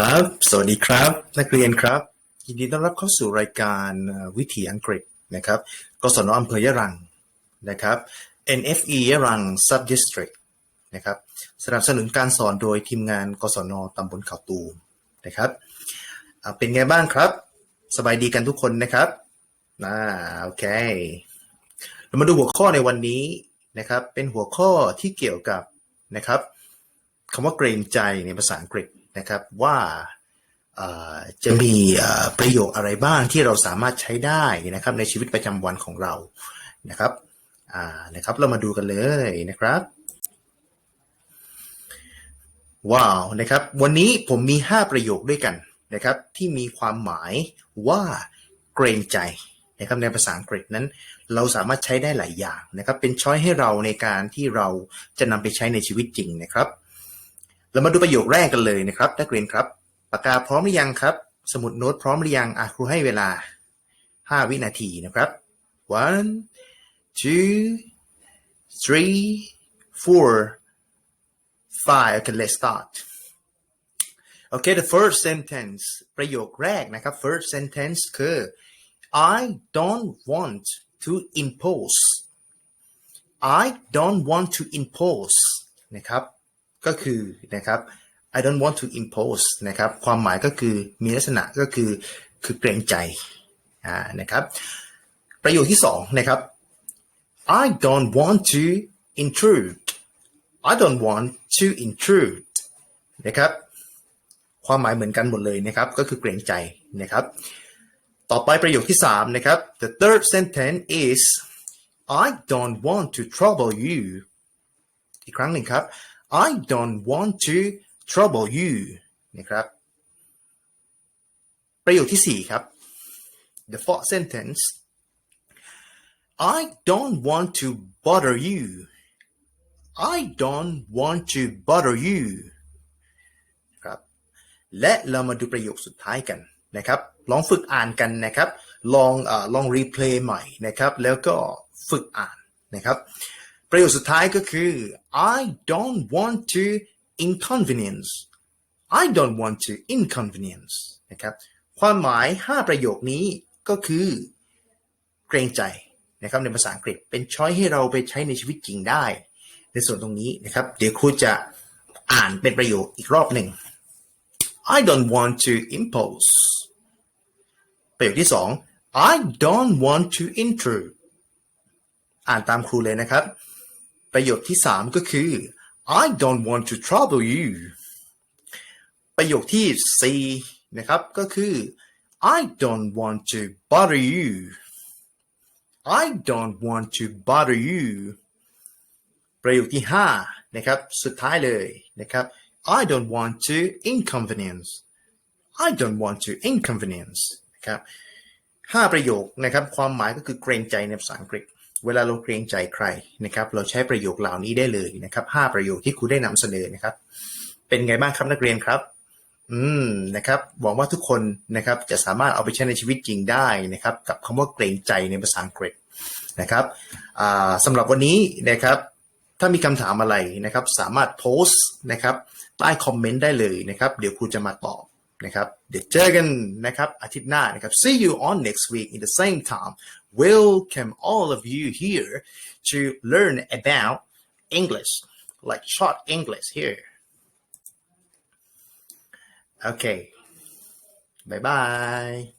ครับ สวัสดีครับ นักเรียนครับ ยินดีต้อนรับเข้าสู่รายการวิถีอังกฤษนะครับ กศนอำเภอยะรังนะครับ NFE ยะรัง Sub District นะครับ สนับสนุนการสอนโดยทีมงาน กศนตำบลเขาตูมนะครับ เป็นไงบ้างครับ สบายดีกันทุกคนนะครับอ่าโอเค เรามาดูหัวข้อในวันนี้นะครับ เป็นหัวข้อที่เกี่ยวกับนะครับคำว่าเกรงใจในภาษาอังกฤษ นะครับว่าจะมีประโยคอะไรบ้างที่เราสามารถใช้ได้นะครับในชีวิตประจำวันของเรานะครับนะครับเรามาดูกันเลยนะครับว้าวนะครับวันนี้ผมมี 5 ประโยคด้วยกันนะครับที่มีความหมายว่าเกรงใจนะครับในภาษาอังกฤษนั้น เราสามารถใช้ได้หลายอย่างนะครับเป็นช้อยให้เราในการที่เราจะนำไปใช้ในชีวิตจริงนะครับ เรามาดูประโยคแรกกันเลยนะครับ นักเรียนครับ ปากกาพร้อมหรือยังครับ สมุดโน้ตพร้อมหรือยังอะครูให้เวลา 5 วินาทีนะครับ one two three four five okay let's start okay the first sentence ประโยคแรกนะครับ first sentence คือ I don't want to impose I don't want to impose นะครับ ก็คือนะครับ I don't want to impose นะครับ ความหมายก็คือมีลักษณะก็คือคือเกรงใจอ่านะครับ ประโยคที่สองนะครับ I don't want to intrude I don't want to intrude นะครับ ความหมายเหมือนกันหมดเลยนะครับ ก็คือเกรงใจนะครับ ต่อไปประโยคที่สามนะครับ the third sentence is I don't want to trouble you อีกครั้งหนึ่งครับ I don't want to trouble you นะครับ ประโยคที่สี่ครับ the fourth sentence I don't want to bother you I don't want to bother you ครับ และเรามาดูประโยคสุดท้ายกันนะครับ ลองฝึกอ่านกันนะครับ ลองเออลองรีเพลย์ใหม่นะครับ แล้วก็ฝึกอ่านนะครับ ประโยคสุดท้ายก็คือ I don't want to inconvenience I don't want to inconvenience นะครับความหมาย 5 ประโยคนี้ก็คือ เกรงใจนะครับในภาษาอังกฤษเป็นช้อยให้เราไปใช้ในชีวิตจริงได้ ในส่วนตรงนี้นะครับ เดี๋ยวครูจะอ่านเป็นประโยคอีกรอบหนึ่ง I don't want to impose ประโยคที่สอง I don't want to intrude อ่านตามครูเลยนะครับ ประโยคที่สามก็คือ I don't want to trouble you ประโยคที่สี่นะครับก็คือ I don't want to bother you I don't want to bother you ประโยคที่ห้านะครับสุดท้ายเลยนะครับ I don't want to inconvenience I don't want to inconvenience นะครับห้าประโยคนะครับความหมายก็คือเกรงใจในภาษาอังกฤษ เวลาเราเกรงใจใครนะครับ เราใช้ประโยคเหล่านี้ได้เลยนะครับห้าประโยคที่ครูได้นำเสนอนะครับ เป็นไงบ้างครับนักเรียนครับ อืมนะครับหวังว่าทุกคนนะครับจะสามารถเอาไปใช้ในชีวิตจริงได้นะครับ กับคำว่าเกรงใจในภาษาอังกฤษนะครับอ่าสำหรับวันนี้นะครับ ถ้ามีคำถามอะไรนะครับ สามารถโพสต์นะครับใต้คอมเมนต์ได้เลยนะครับ เดี๋ยวครูจะมาตอบนะครับ เดี๋ยวเจอกันนะครับอาทิตย์หน้านะครับ see you on next week in the same time welcome all of you here to learn about English like short English here. Okay. Bye bye